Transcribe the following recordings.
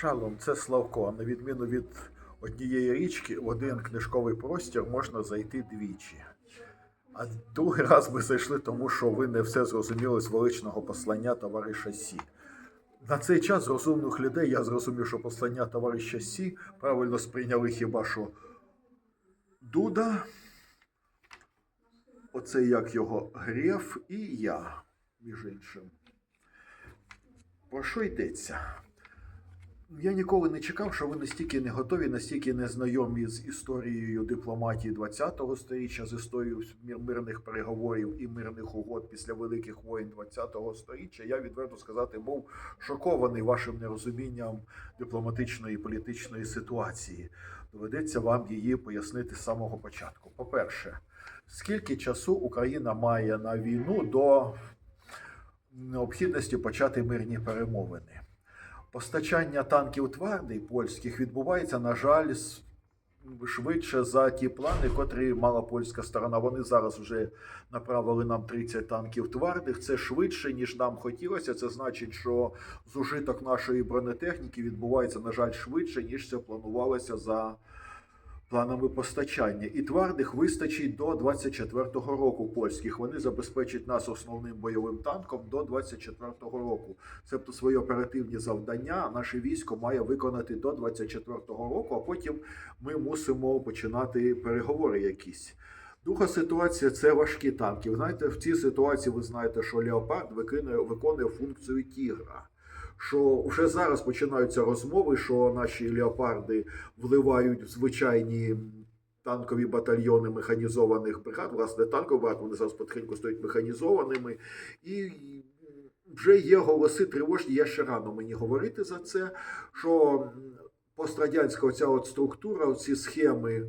Шалом, це Славко. На відміну від однієї річки, в один книжковий простір можна зайти двічі. А другий раз ми зайшли, тому що ви не все зрозуміли з величного послання товариша Сі. На цей час з розумних людей я зрозумів, що послання товариша Сі правильно сприйняли хіба що Дуда, оце як його Греф і я, між іншим. Про що йдеться? Я ніколи не чекав, що ви настільки не готові, настільки не знайомі з історією дипломатії ХХ століття, з історією мирних переговорів і мирних угод після великих воєн ХХ століття. Я відверто сказати був шокований вашим нерозумінням дипломатичної і політичної ситуації. Доведеться вам її пояснити з самого початку. По-перше, скільки часу Україна має на війну до необхідності почати мирні перемовини? Постачання танків твердий польських відбувається, на жаль, швидше за ті плани, котрі мала польська сторона. Вони зараз вже направили нам 30 танків твардих. Це швидше, ніж нам хотілося. Це значить, що зужиток нашої бронетехніки відбувається, на жаль, швидше, ніж це планувалося за планами постачання. І твардих вистачить до 24-го року польських. Вони забезпечать нас основним бойовим танком до 24-го року. Тобто свої оперативні завдання наше військо має виконати до 24-го року, а потім ми мусимо починати переговори якісь. Друга ситуація це важкі танки. Ви знаєте, в цій ситуації ви знаєте, що Леопард виконує функцію тігра. Що вже зараз починаються розмови, що наші леопарди вливають в звичайні танкові батальйони механізованих бригад, власне, танкові бригад, вони зараз потихеньку стають механізованими. І вже є голоси тривожні, я ще рано мені говорити за це, що пострадянська оця от структура, ці схеми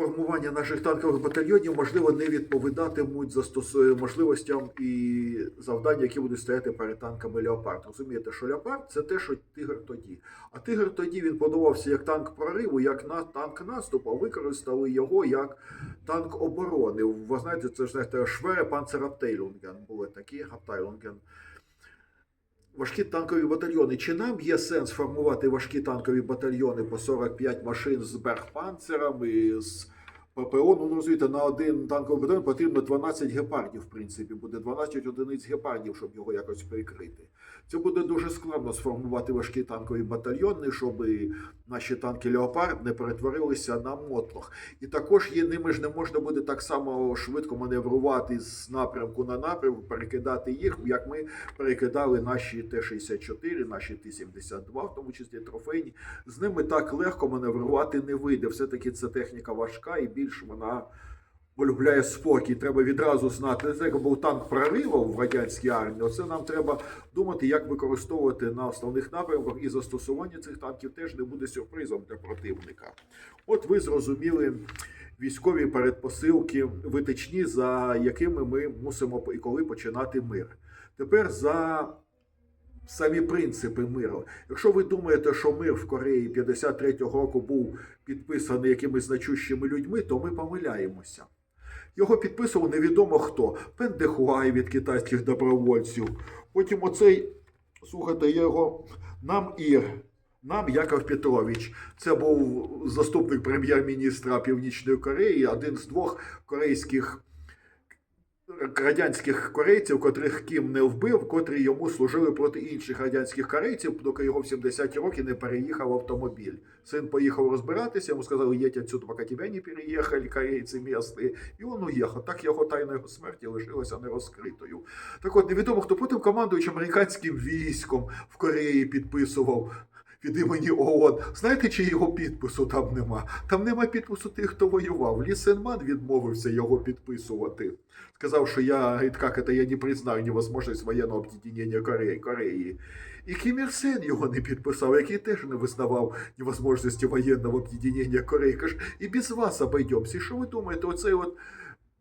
формування наших танкових батальйонів, можливо, не відповідатимуть застосу... можливостям і завданням, які будуть стояти перед танками Леопард. Розумієте, що Леопард це те, що тигр тоді. А тигр тоді він подавався як танк прориву, як на танк наступу, а використали його як танк оборони. Ви знаєте, це ж знаєте, Швере Панцерабтейлунген були такі Абтейлунген. Важкі танкові батальйони. Чи нам є сенс формувати важкі танкові батальйони по 45 машин з Бергпанцером і з ППО? Ну, розумієте, на один танковий батальйон потрібно 12 гепардів, в принципі, буде 12 одиниць гепардів, щоб його якось прикрити. Це буде дуже складно сформувати важкі танкові батальйони, щоб наші танки Леопард не перетворилися на мотлох. І також є ними ж не можна буде так само швидко маневрувати з напрямку на напрямок, перекидати їх, як ми перекидали наші Т-64, наші Т-72, в тому числі трофейні. З ними так легко маневрувати не вийде. Все-таки ця техніка важка і більш вона полюбляє спокій. Треба відразу знати. Це як був танк прориву в радянській армії. Оце нам треба думати, як використовувати на основних напрямках, і застосування цих танків теж не буде сюрпризом для противника. От ви зрозуміли військові передпосилки витичні, за якими ми мусимо і коли починати мир. Тепер за самі принципи миру. Якщо ви думаєте, що мир в Кореї 53-го року був підписаний якимись значущими людьми, то ми помиляємося. Його підписував невідомо хто. Пендехуай від китайських добровольців. Потім оцей, слухайте, його нам Ір. Нам Яков Петрович. Це був заступник прем'єр-міністра Північної Кореї, один з двох корейських радянських корейців, котрих Кім не вбив, котрі йому служили проти інших радянських корейців, доки його в 70 років не переїхав автомобіль. Син поїхав розбиратися, йому сказали, їдь отсюда, поки тебе не переїхали корейці місті. І він уїхав. Так його тайна його смерті лишилася нерозкритою. Так от невідомо, хто потім командуючи американським військом в Кореї підписував. Від імені ООН. Знаєте, чи його підпису там нема? Там нема підпису тих, хто воював. Лі Сенман відмовився його підписувати. Сказав, що я, как это, я не признаю невозможність воєнного об'єднання Кореї. Кореї. І Кім Ір Сен його не підписав, який теж не визнавав невозможності воєнного об'єднання Кореї. Каже, і без вас обійдемося. І що ви думаєте, оцей от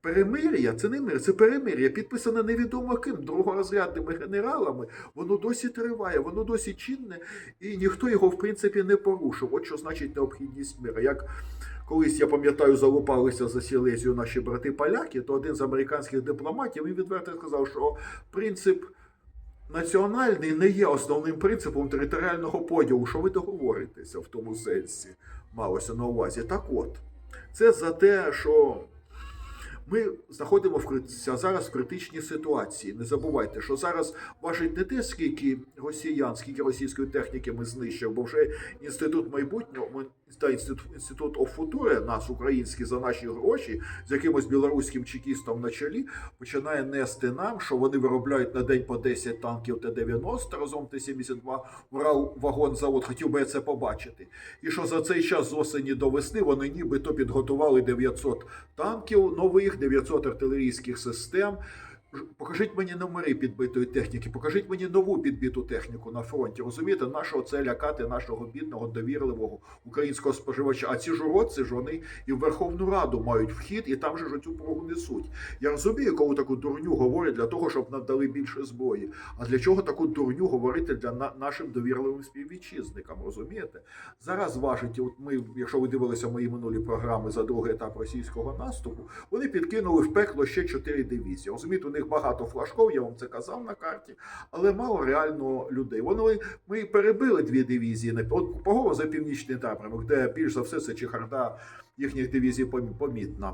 Перемир'я, це не мир, це перемир'я, підписане невідомо ким, другорозрядними генералами, воно досі триває, воно досі чинне, і ніхто його, в принципі, не порушив. От що значить необхідність мира. Як колись, я пам'ятаю, залупалися за Сілезію наші брати поляки, то один з американських дипломатів він відверто сказав, що принцип національний не є основним принципом територіального поділу. Що ви договоритеся в тому сенсі? Малося на увазі. Так от, це за те, що ми знаходимо крит- зараз в критичній ситуації. Не забувайте, що зараз важить не те, скільки росіян, скільки російської техніки ми знищили, бо вже інститут майбутнього, та інститут, інститут офутуре, нас український за наші гроші, з якимось білоруським чекістом на чолі, починає нести нам, що вони виробляють на день по 10 танків Т-90 разом Т-72 Урал вагонзавод. Хотів би я це побачити. І що за цей час з осені до весни вони нібито підготували 900 танків нових, 900 артилерійських систем. Покажіть мені номери підбитої техніки, покажіть мені нову підбиту техніку на фронті. Розумієте, нашого це лякати нашого бідного, довірливого українського споживача. А ці ж уродці ж вони і в Верховну Раду мають вхід, і там же ж цю прогу несуть. Я розумію, коли таку дурню говорять для того, щоб надали більше зброї. А для чого таку дурню говорити для на- нашим довірливим співвітчизникам? Розумієте? Зараз важить, от ми, якщо ви дивилися мої минулі програми за другий етап російського наступу, вони підкинули в пекло ще чотири дивізії. Розумієте, у них багато флажков, я вам це казав на карті, але мало реально людей. Вони ми перебили дві дивізії. на- От за північний напрямок, де більш за все це чехарда їхніх дивізій помі- помітна.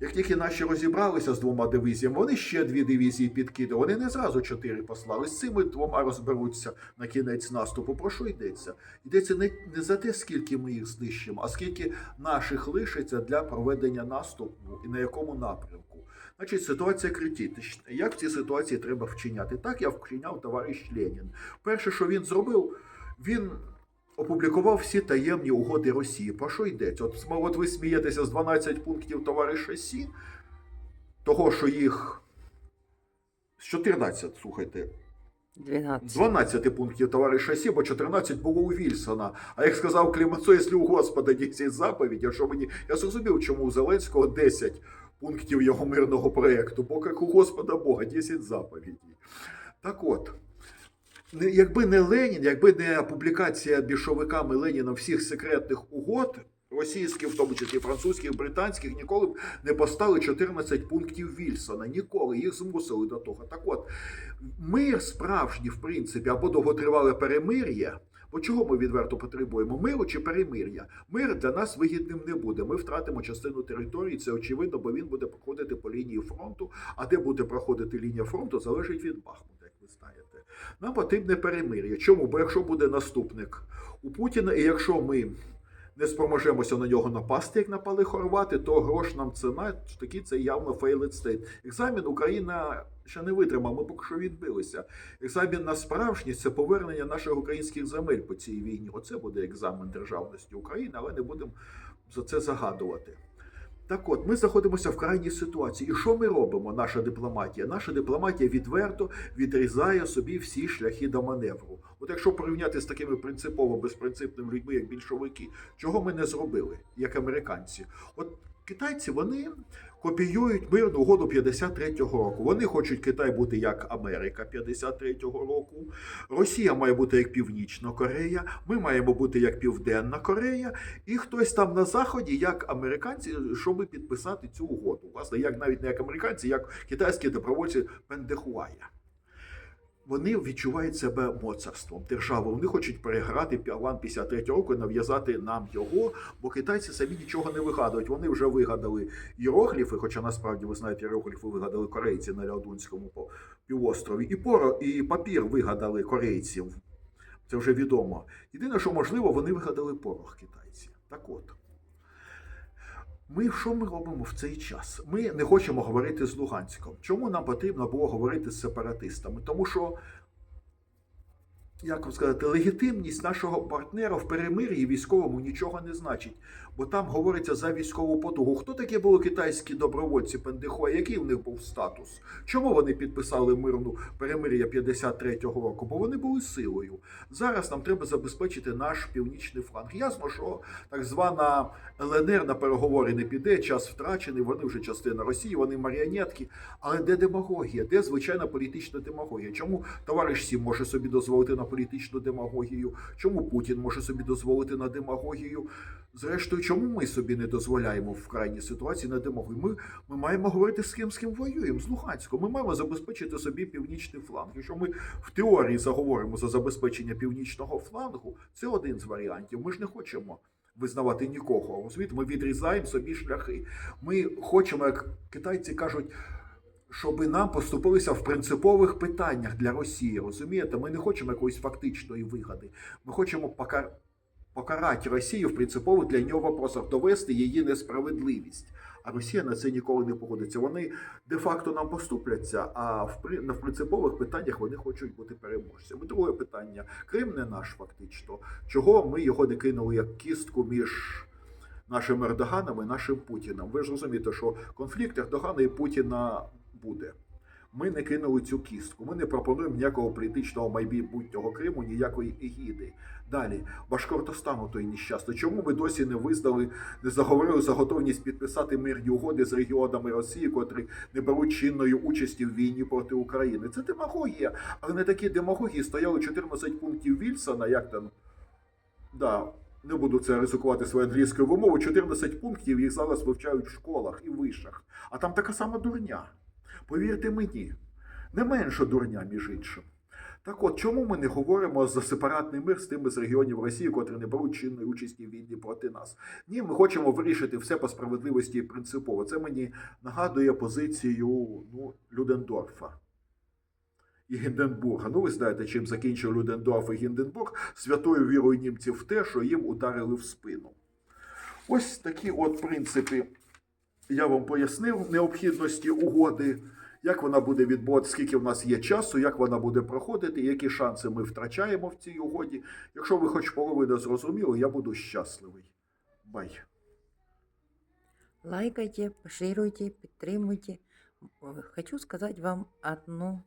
Як тільки наші розібралися з двома дивізіями, вони ще дві дивізії підкидали. Вони не зразу чотири послали. З цими двома розберуться на кінець наступу. Про що йдеться? Йдеться не, не за те, скільки ми їх знищимо, а скільки наших лишиться для проведення наступу і на якому напрямку. Значить, ситуація критична. Як в цій ситуації треба вчиняти? Так я вчиняв товариш Ленін. Перше, що він зробив, він опублікував всі таємні угоди Росії. Про що йдеться? От, от ви смієтеся з 12 пунктів товариша Сі, того, що їх з 14, слухайте, 12. 12 пунктів товариша Сі, бо 14 було у Вільсона. А як сказав Клімацо, якщо у Господа 10 заповідей, що мені. Я зрозумів, чому у Зеленського 10 пунктів його мирного проєкту, бо як у Господа Бога 10 заповідей. Так от. Якби не Ленін, якби не публікація більшовиками Леніна всіх секретних угод, російських, в тому числі французьких, британських, ніколи б не постали 14 пунктів Вільсона. Ніколи їх змусили до того. Так от, мир справжній, в принципі, або довготривале перемир'я. Бо чого ми відверто потребуємо? Миру чи перемир'я? Мир для нас вигідним не буде. Ми втратимо частину території, це очевидно, бо він буде проходити по лінії фронту. А де буде проходити лінія фронту, залежить від Бахмута, як ви знаєте. Нам потрібне перемир'я. Чому? Бо якщо буде наступник у Путіна, і якщо ми не спроможемося на нього напасти, як напали хорвати, то грош нам ціна, такий це явно failed state. Екзамен Україна ще не витримав, ми поки що відбилися. Екзамен на справжність це повернення наших українських земель по цій війні. Оце буде екзамен державності України, але не будемо за це загадувати. Так от, ми знаходимося в крайній ситуації. І що ми робимо, наша дипломатія? Наша дипломатія відверто відрізає собі всі шляхи до маневру. От якщо порівняти з такими принципово безпринципними людьми, як більшовики, чого ми не зробили, як американці? От китайці вони копіюють мирну угоду 53-го року. Вони хочуть Китай бути як Америка 53-го року. Росія має бути як Північна Корея. Ми маємо бути як Південна Корея, і хтось там на заході, як американці, щоб підписати цю угоду. Власне, як навіть не як американці, як китайські добровольці Пендехуая. Вони відчувають себе моцарством держави. Вони хочуть переграти план 53 року і нав'язати нам його, бо китайці самі нічого не вигадують. Вони вже вигадали іерогліфи, хоча насправді ви знаєте, іерогліфи вигадали корейці на Леодунському по- півострові, і поро і папір вигадали корейців. Це вже відомо. Єдине, що можливо, вони вигадали порох китайці. Так от. Ми що ми робимо в цей час? Ми не хочемо говорити з Луганськом. Чому нам потрібно було говорити з сепаратистами? Тому що, як вам сказати, легітимність нашого партнера в перемир'ї військовому нічого не значить, бо там говориться за військову потугу. Хто такі були китайські добровольці Пендихо? Який в них був статус? Чому вони підписали мирну перемир'я 53-го року? Бо вони були силою. Зараз нам треба забезпечити наш північний фланг. Ясно, що так звана ЛНР на переговори не піде, час втрачений, вони вже частина Росії, вони маріонетки. Але де демагогія? Де звичайна політична демагогія? Чому товариш Сім може собі дозволити написати? політичну демагогію? Чому Путін може собі дозволити на демагогію? Зрештою, чому ми собі не дозволяємо в крайній ситуації на демагогію? Ми, ми маємо говорити з ким з ким воюємо, з Луганськом. Ми маємо забезпечити собі північний фланг. Якщо ми в теорії заговоримо за забезпечення північного флангу, це один з варіантів. Ми ж не хочемо визнавати нікого. Розумієте, ми відрізаємо собі шляхи. Ми хочемо, як китайці кажуть. Щоб нам поступилися в принципових питаннях для Росії, розумієте? Ми не хочемо якоїсь фактичної вигоди. Ми хочемо покар... покарати Росію в принципових для нього вопросах, довести її несправедливість. А Росія на це ніколи не погодиться. Вони де-факто нам поступляться, а в, при... в принципових питаннях вони хочуть бути переможцями. Друге питання: Крим не наш фактично. Чого ми його не кинули як кістку між нашим Ердоганом і нашим Путіним? Ви ж розумієте, що конфлікт Ердогана і Путіна буде. Ми не кинули цю кістку. Ми не пропонуємо ніякого політичного майбутнього Криму, ніякої егіди. Далі, Башкортостану той нещасний. Чому ви досі не визнали, не заговорили за готовність підписати мирні угоди з регіонами Росії, котрі не беруть чинної участі в війні проти України? Це демагогія. Але на такій демагогії стояло 14 пунктів Вільсона, як там. Да, не буду це ризикувати своєю англійською мовою. 14 пунктів їх зараз вивчають в школах і вишах. А там така сама дурня. Повірте мені, не менша дурня, між іншим. Так от, чому ми не говоримо за сепаратний мир з тими з регіонів Росії, котрі не беруть чинної участі в війні проти нас? Ні, ми хочемо вирішити все по справедливості і принципово. Це мені нагадує позицію ну, Людендорфа і Гінденбурга. Ну, ви знаєте, чим закінчив Людендорф і Гінденбург святою вірою німців в те, що їм ударили в спину. Ось такі от принципи я вам пояснив необхідності угоди, як вона буде відбуватися, скільки в нас є часу, як вона буде проходити, які шанси ми втрачаємо в цій угоді. Якщо ви хоч половину зрозуміли, я буду щасливий. Бай. Лайкайте, поширюйте, підтримуйте. Э, Хочу сказать вам одно,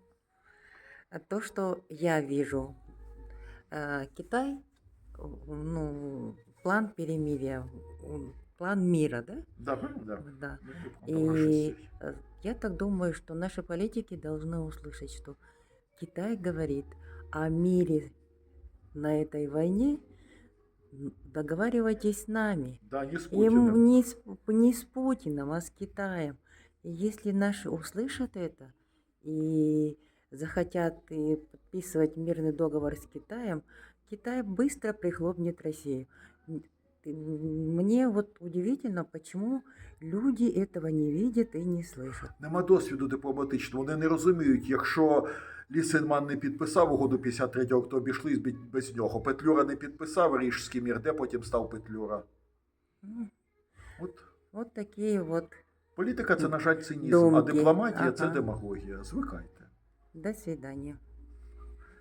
э, то, что я вижу. Э, Китай, э, ну, план перемирия, м, план мира, да? Да? Да. Да. Ну, И ваша э, я так думаю, что наши политики должны услышать, что Китай говорит о мире на этой войне. Договаривайтесь с нами. Да, не з И Путіним. м- не с, не с Путиным, а с Китаем. И если наши услышат это и захотят и подписывать мирный договор с Китаем, Китай быстро прихлопнет Россию. М, ты- м, Мне вот удивительно, почему люди этого не видят и не слышат. Нема досвіду дипломатичного. Вони не розуміють, якщо Лісенман не підписав угоду 53-го, то обійшли без- без нього. Петлюра не підписав Ріжський мір, де потім став Петлюра. М, От Вот такие вот. політика це, на жаль, цинізм, а Думки. дипломатія це Ага. демагогія. Звикайте. До свидания.